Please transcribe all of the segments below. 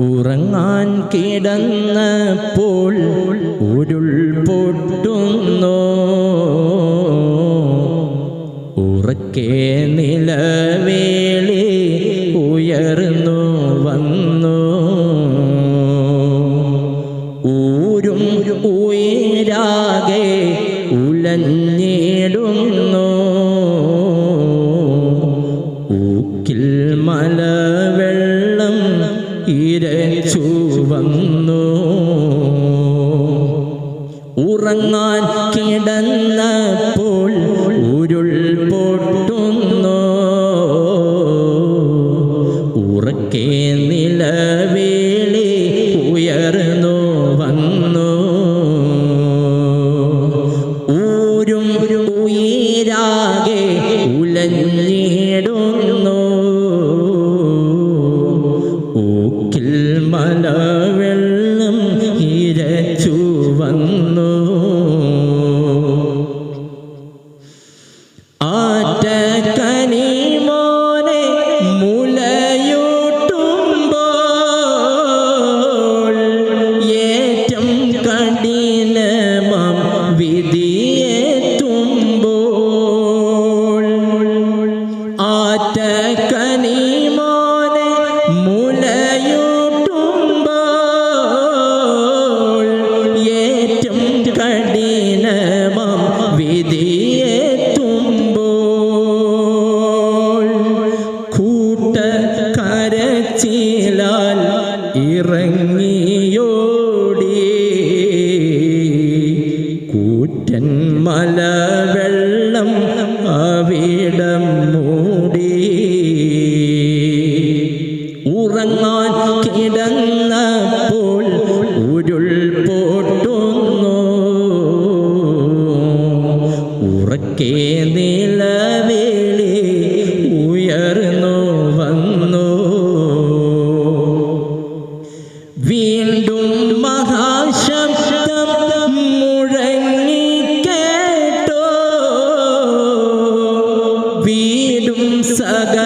ഉറങ്ങാൻ കിടന്നപ്പോൾ ഉരുൾ പൊട്ടുന്നു. ഉറക്കെ നിലവേളി ഉയർന്നു വന്നു. ഊരും ഉയരാകെ ഉലഞ്ഞിടുന്നു വന്നു. ഉറങ്ങാൻ കിടന്നപ്പോൾ ഉരുൾ പൊട്ടുന്നു. ഉറക്കെ നിലവേളി ഉയർന്നു വന്നു. ഊരും കരച്ചിലാൽ ഇറങ്ങിയോടി. കൂറ്റൻ മല വെള്ളം അവിടം മൂടി. ഉറങ്ങാൻ കിടന്നപ്പോൾ ഉരുൾ പൊട്ടുന്നു. பீடும் சகல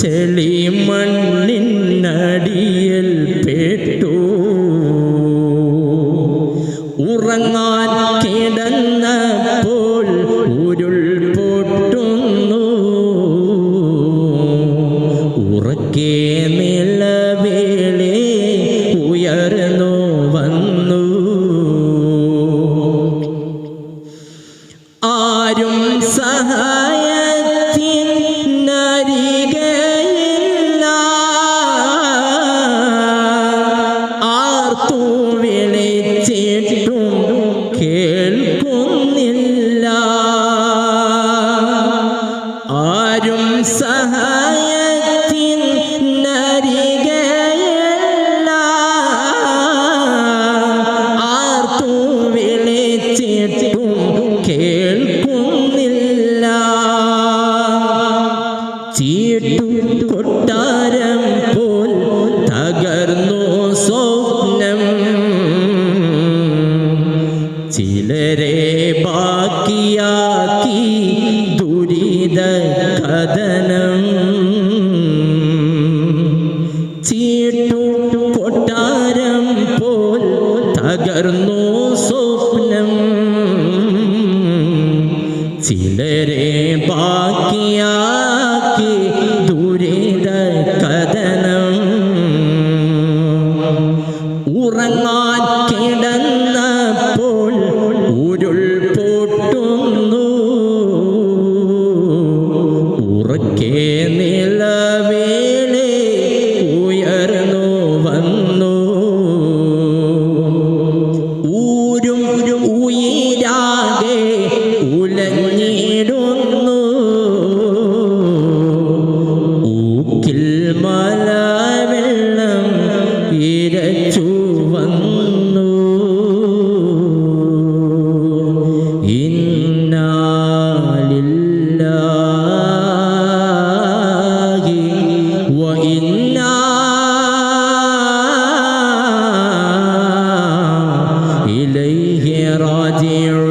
ചെളി മണ്ണിനടിയിൽ പെട്ടു. ഉറങ്ങാൻ കിടന്നപ്പോൾ ചീട്ടു കൊട്ടാരം പോൽ തകർന്നു സ്വപ്നം. ചിലരെ ബാക്കിയാക്കി ദുരിത കഥനം. ചീട്ടു കൊട്ടാരം പോൽ തകർന്നു দূরে മലാമെല്ലാം ഇരച്ചു വന്നു ഇന്നാലില്ലാഹി വ ഇന്നാ ഇലൈഹി റാജിഊ